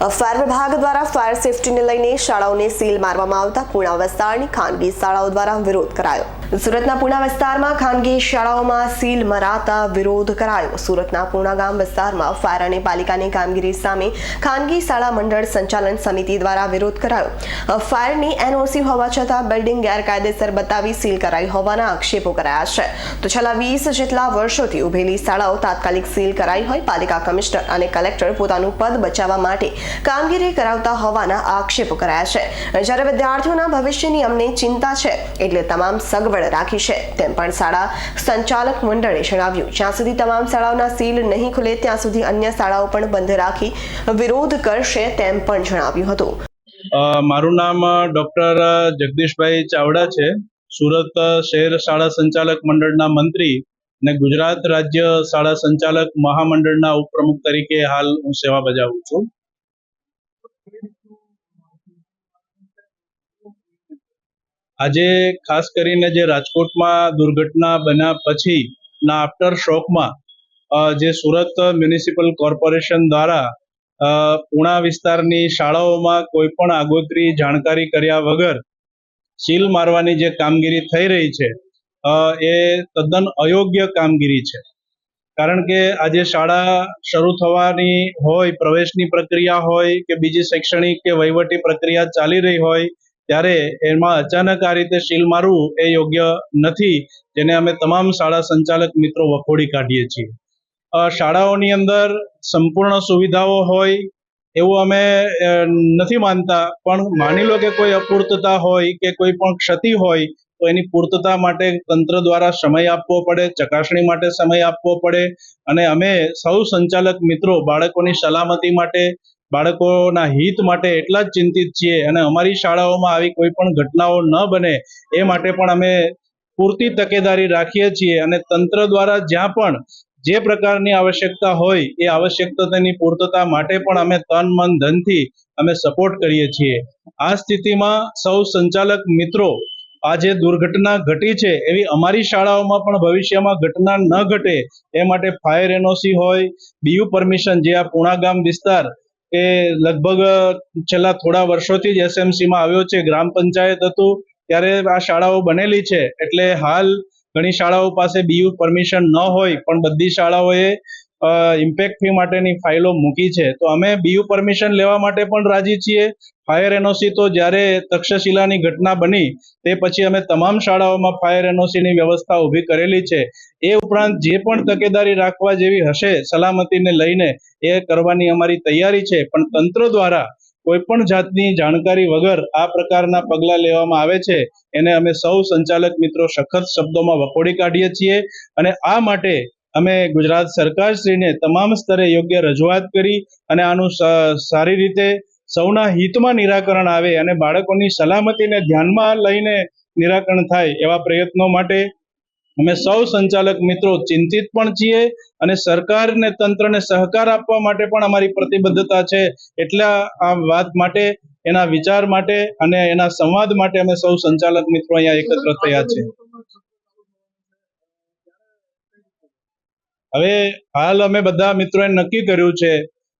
Fire વિભાગ દ્વારા fire સેફટીને લઈને શાળાઓને સીલ મારવામાં આવતા પૂર્ણ વિસ્તારની ખાનગી શાળાઓ દ્વારા વિરોધ કરાયો. સુરતના પૂના વિસ્તારમાં ખાનગી શાળાઓમાં સીલ મરાતા વિરોધ કરાયો. સુરતના પૂના ગામ વિસ્તારમાં ફાયર અને પાલિકાની કામગીરી સામે ખાનગી શાળા મંડળ સંચાલન સમિતિ દ્વારા વિરોધ કરાયો. ફાયરની એનઓસી હોવા છતાં બિલ્ડિંગ ગેરકાયદેસર બતાવી સીલ કરાઈ હોવાના આક્ષેપો કરાયા છે. તો છેલ્લા વીસ જેટલા વર્ષોથી ઉભેલી શાળાઓ તાત્કાલિક સીલ કરાઈ હોય પાલિકા કમિશનર અને કલેક્ટર પોતાનું પદ બચાવવા માટે કામગીરી કરાવતા હોવાના આક્ષેપો કરાયા છે. જ્યારે વિદ્યાર્થીઓના ભવિષ્યની અમને ચિંતા છે, એટલે તમામ સગવડ રાખી છે. તેમ પણ શાળા સંચાલક મંડળે જણાવ્યું, જ્યાં સુધી તમામ શાળાઓના સીલ નહીં ખુલે, ત્યાં સુધી અન્ય શાળાઓ પણ બંધ રાખી વિરોધ કરશે, તેમ પણ જણાવ્યું હતું. મારું નામ ડૉક્ટર જગદીશભાઈ ચાવડા છે. સુરત શહેર શાળા સંચાલક મંડળના મંત્રી અને ગુજરાત રાજ્ય શાળા સંચાલક મહામંડળના ઉપપ્રમુખ તરીકે હાલ હું સેવા બજાવું છું. આજે ખાસ કરીને જે રાજકોટમાં દુર્ઘટના બન્યા પછી, ના આફ્ટર શોકમાં જે સુરત મ્યુનિસિપલ કોર્પોરેશન દ્વારા પૂણા વિસ્તારની શાળાઓમાં કોઈ પણ આગોતરી જાણકારી કર્યા વગર સીલ મારવાની જે કામગીરી થઈ રહી છે એ તદ્દન અયોગ્ય કામગીરી છે. કારણ કે આજે શાળા શરૂ થવાની હોય, પ્રવેશની પ્રક્રિયા હોય કે બીજી શૈક્ષણિક કે વહીવટી પ્રક્રિયા ચાલી રહી હોય ત્યારે એમાં અચાનક આ રીતે સીલ મારવું એ યોગ્ય નથી. જેને અમે તમામ શાળા સંચાલક મિત્રો વખોડી કાઢીએ છીએ. શાળાઓની અંદર સંપૂર્ણ સુવિધાઓ હોય એવું અમે નથી માનતા. પણ માની લો કે કોઈ અપૂર્તતા હોય કે કોઈ પણ ક્ષતિ હોય, તો એની પૂર્તતા માટે તંત્ર દ્વારા સમય આપવો પડે, ચકાસણી માટે સમય આપવો પડે. અને અમે સૌ સંચાલક મિત્રો બાળકોની સલામતી માટે બાળકોના હિત માટે એટલા જ ચિંતિત છીએ અને અમારી શાળાઓમાં આવી કોઈ પણ ઘટનાઓ ન બને એ માટે પણ અમે પૂરતી તકેદારી રાખીએ છીએ અને તંત્ર દ્વારા જ્યાં પણ જે પ્રકારની આવશ્યકતા હોય એ આવશ્યકતાની પૂર્તતા માટે પણ અમે તન, મન, ધનથી અમે સપોર્ટ કરીએ છીએ. આ સ્થિતિમાં સૌ સંચાલક મિત્રો આ જે દુર્ઘટના ઘટી છે એવી અમારી શાળાઓમાં પણ ભવિષ્યમાં ઘટના ન ઘટે એ માટે ફાયર એનઓસી હોય બીયુ પરમિશન જે આ પૂણા ગામ વિસ્તાર એ લગભગ છેલ્લા થોડા વર્ષોથી જ એસએમસીમાં આવ્યો છે. ગ્રામ પંચાયત હતું, ત્યારે આ શાળાઓ બનેલી છે. એટલે હાલ ઘણી શાળાઓ પાસે બીયુ પરમિશન ન હોય, પણ બધી શાળાઓએ ઇમ્પેક્ટ ફી માટેની ફાઇલો મૂકી છે. તો અમે બીયુ પરમિશન લેવા માટે પણ રાજી છીએ. ફાયર એનઓસી તો જ્યારે તક્ષશિલાની ઘટના બની, તે પછી અમે તમામ શાળાઓમાં ફાયર એનઓસીની વ્યવસ્થા ઊભી કરેલી છે. એ ઉપરાંત જે પણ તકેદારી રાખવા જેવી હશે, સલામતીને લઈને એ કરવાની અમારી તૈયારી છે. પણ તંત્ર દ્વારા કોઈ પણ જાતની જાણકારી વગર આ પ્રકારના પગલાં લેવામાં આવે છે, એને અમે સૌ સંચાલક મિત્રો સખત શબ્દોમાં વખોડી કાઢીએ છીએ. અને આ માટે અમે ગુજરાત સરકારશ્રીને તમામ સ્તરે યોગ્ય રજૂઆત કરી અને આનું સારી રીતે સૌના હિતમાં નિરાકરણ આવે અને બાળકોની સલામતીને ધ્યાનમાં લઈને નિરાકરણ થાય એવા પ્રયત્નો માટે અમે સૌ સંચાલક મિત્રો ચિંતિત પણ છીએ અને સરકારને તંત્રને સહકાર આપવા માટે પણ અમારી પ્રતિબદ્ધતા છે એટલા આ વાત માટે, એના વિચાર માટે અને એના સંવાદ માટે અમે સૌ સંચાલક મિત્રો અહીંયા એકત્ર થયા છે. હવે હાલ અમે બધા મિત્રોએ નક્કી કર્યું છે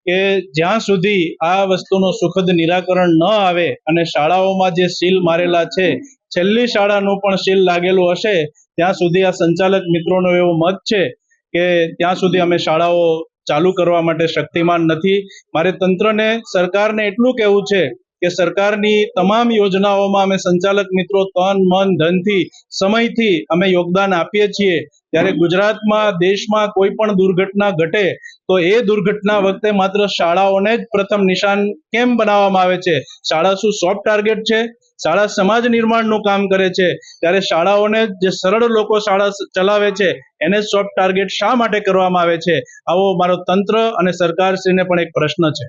કે જ્યાં સુધી આ વસ્તુનું સુખદ નિરાકરણ ન આવે અને શાળાઓમાં જે સીલ મારેલા છે, છેલ્લી શાળાનું પણ સીલ લાગેલું હશે, ત્યાં સુધી આ સંચાલક મિત્રોનો એવો મત છે કે ત્યાં સુધી અમે શાળાઓ ચાલુ કરવા માટે શક્તિમાન નથી. મારે તંત્રને, સરકારને એટલું કહેવું છે કે સરકારની તમામ યોજનાઓમાં અમે સંચાલક મિત્રો તન, મન, ધનથી, સમયથી અમે યોગદાન આપીએ છીએ. ત્યારે ગુજરાતમાં, દેશમાં કોઈ પણ દુર્ઘટના ઘટે, તો એ દુર્ઘટના વખતે માત્ર શાળાઓને જ પ્રથમ નિશાન કેમ બનાવવામાં આવે છે? શાળા શું સોફ્ટ ટાર્ગેટ છે? શાળા સમાજ નિર્માણનું કામ કરે છે? ત્યારે શાળાઓને જે સરળ લોકો શાળા ચલાવે છે, એને સોફ્ટ ટાર્ગેટ શા માટે કરવામાં આવે છે? આવો મારો તંત્ર અને સરકારશ્રીને પણ એક પ્રશ્ન છે.